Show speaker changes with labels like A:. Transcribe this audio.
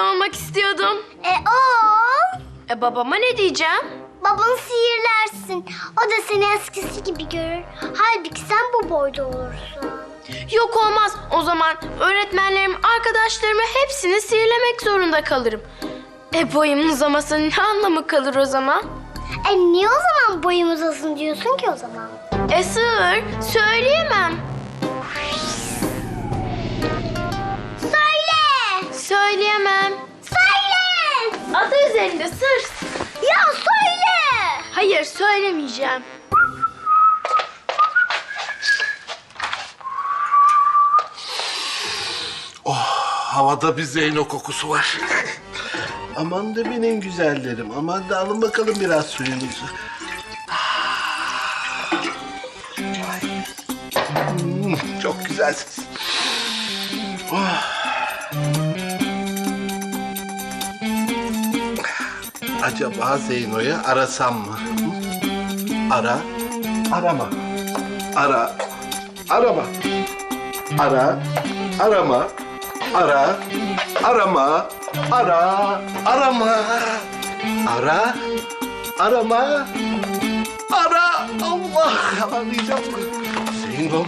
A: olmak istiyordum.
B: E o
A: E babama ne diyeceğim?
B: babanı sihirlersin. O da seni eskisi gibi görür. Halbuki sen bu boyda olursun.
A: Yok olmaz. O zaman öğretmenlerim, arkadaşlarımı hepsini sihirlemek zorunda kalırım. E boyumun uzamasının ne anlamı kalır o zaman?
B: E niye o zaman boyum uzasın diyorsun ki o zaman?
A: E sığır, söyleyemem. Söyleyemem.
B: Söyle!
A: Adı üzerinde sır.
B: Ya söyle!
A: Hayır söylemeyeceğim.
C: Havada bir Zeyno kokusu var. aman da benim güzellerim. Aman da alın bakalım biraz suyunuzu. Hmm, çok güzelsiniz. Oh. Acaba Zeyno'yu arasam mı? Hı? Ara, arama. Ara, arama. Ara, arama. Ara, arama, ara, arama. Ara, arama, ara. Allah, arayacağım. Zeynom,